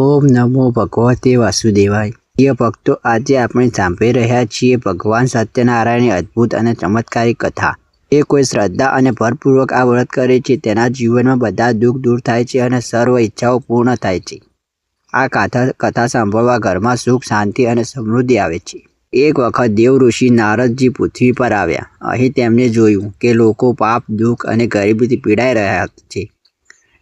ઓમ નમો ભગવતે વાસુદેવાય. પ્રિય ભક્તો, આજે આપણે સાંભળી રહ્યા છીએ ભગવાન સત્યનારાયણની અદ્ભુત અને ચમત્કારી કથા. એ કોઈ શ્રદ્ધા અને ભરપૂર્વક આ વ્રત કરે છે, તેના જીવનમાં બધા દુઃખ દૂર થાય છે અને સર્વ ઈચ્છાઓ પૂર્ણ થાય છે. આ કથા કથા સાંભળવા ઘરમાં સુખ, શાંતિ અને સમૃદ્ધિ આવે છે. એક વખત દેવ ઋષિ નારદજી પૃથ્વી પર આવ્યા. અહીં તેમણે જોયું કે લોકો પાપ, દુઃખ અને ગરીબીથી પીડાઈ રહ્યા છે.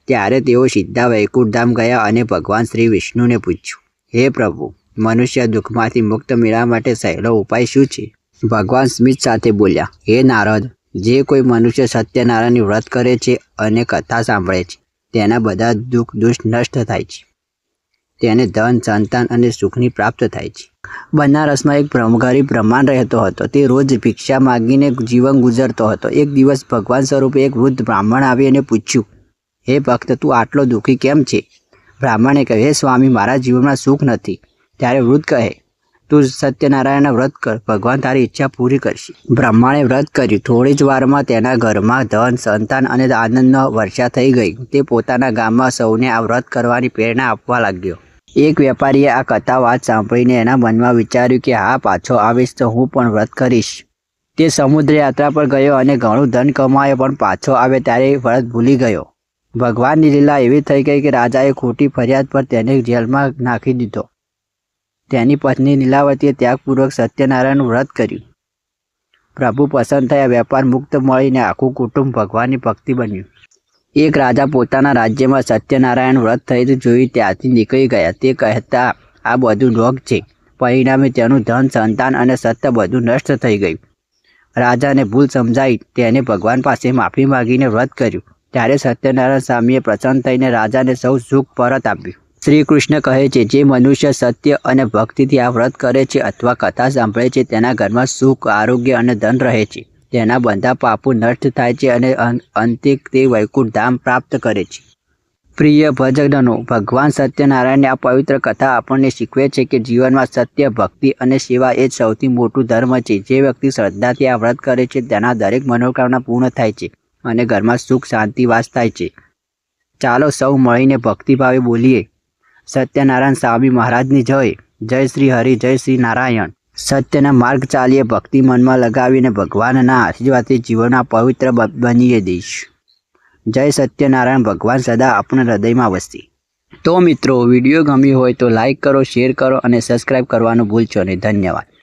ત્યારે તેઓ સીધા વૈકુંઠધામ ગયા અને ભગવાન શ્રી વિષ્ણુને પૂછ્યું, હે પ્રભુ, મનુષ્ય દુઃખમાંથી મુક્ત મેળવવા માટે સહેલો ઉપાય શું છે? ભગવાન સ્મિત સાથે બોલ્યા, હે નારદ, જે કોઈ મનુષ્ય સત્યનારાયણની વ્રત કરે છે અને કથા સાંભળે છે, તેના બધા દુઃખ દુષ્ટ નષ્ટ થાય છે. તેને ધન, સંતાન અને સુખની પ્રાપ્ત થાય છે. બનારસમાં એક બ્રહ્મગારી બ્રહ્માંડ રહેતો હતો. તે રોજ ભિક્ષા માગીને જીવન ગુજરતો હતો. એક દિવસ ભગવાન સ્વરૂપે એક વૃદ્ધ બ્રાહ્મણ આવી અને પૂછ્યું હે ભક્ત, તું આટલો દુઃખી કેમ છે? બ્રાહ્મણે કહ્યું હે સ્વામી, મારા જીવનમાં સુખ નથી. ત્યારે વૃદ્ધ કહે, તું સત્યનારાયણના વ્રત કર, ભગવાન તારી ઈચ્છા પૂરી કરશે. બ્રહ્માણે વ્રત કર્યું. થોડી જ વારમાં તેના ઘરમાં ધન, સંતાન અને આનંદનો વર્ષા થઈ ગઈ. તે પોતાના ગામમાં સૌને આ વ્રત કરવાની પ્રેરણા આપવા લાગ્યો. એક વેપારીએ આ કથા વાત સાંભળીને એના મનમાં વિચાર્યું કે, હા, પાછો આવીશ તો હું પણ વ્રત કરીશ. તે સમુદ્ર યાત્રા પર ગયો અને ઘણું ધન કમાયો, પણ પાછો આવે ત્યારે વ્રત ભૂલી ગયો. ભગવાનની લીલા એવી થઈ ગઈ કે રાજાએ ખોટી ફરિયાદ પર તેને જેલમાં નાખી દીધો. તેની પત્ની લીલાવતીએ ત્યાગપૂર્વક સત્યનારાયણ વ્રત કર્યું. પ્રભુ પસંદ થયા, વેપાર મુક્ત મળીને આખું કુટુંબ ભગવાનની ભક્તિ બન્યું. એક રાજા પોતાના રાજ્યમાં સત્યનારાયણ વ્રત થયું જોઈ ત્યાંથી નીકળી ગયા. તે કહેતા, આ બધું રોગ છે. પરિણામે તેનું ધન, સંતાન અને સત્ય બધું નષ્ટ થઈ ગયું. રાજાને ભૂલ સમજાઈ. તેને ભગવાન પાસે માફી માંગીને વ્રત કર્યું. ત્યારે સત્યનારાયણ સ્વામીએ પ્રસન્ન થઈને રાજાને સૌ સુખ પરત આપ્યું. શ્રી કૃષ્ણ કહે છે, જે મનુષ્ય સત્ય અને ભક્તિથી આ વ્રત કરે છે અથવા કથા સાંભળે છે, તેના ઘરમાં સુખ, આરોગ્ય અને ધન રહે છે. તેના બંધા પાપો નષ્ટ થાય છે અને અંતે તે વૈકુંઠ ધામ પ્રાપ્ત કરે છે. પ્રિય ભજનનો ભગવાન સત્યનારાયણની આ પવિત્ર કથા આપણને શીખવે છે કે જીવનમાં સત્ય, ભક્તિ અને સેવા એ જ સૌથી મોટું ધર્મ છે. જે વ્યક્તિ શ્રદ્ધાથી આ વ્રત કરે છે, તેના દરેક મનોકામના પૂર્ણ થાય છે. અને ઘરમાં સુખ, શાંતિ, વાસ થાય છે. ચાલો સૌ મળીને ભક્તિભાવે બોલીએ. સત્યનારાયણ સ્વામી મહારાજની જય. જય શ્રી હરિ, જય શ્રી નારાયણ. સત્યના માર્ગ ચાલીએ, ભક્તિ મનમાં લગાવીને ભગવાનના આશીર્વાદથી જીવનના પવિત્ર બનીએ દઈશ. જય સત્યનારાયણ, ભગવાન સદા આપણા હૃદયમાં વસતી તો મિત્રો, વીડિયો ગમ્યો હોય તો લાઈક કરો, શેર કરો અને સબસ્ક્રાઈબ કરવાનું ભૂલશો નહીં. ધન્યવાદ.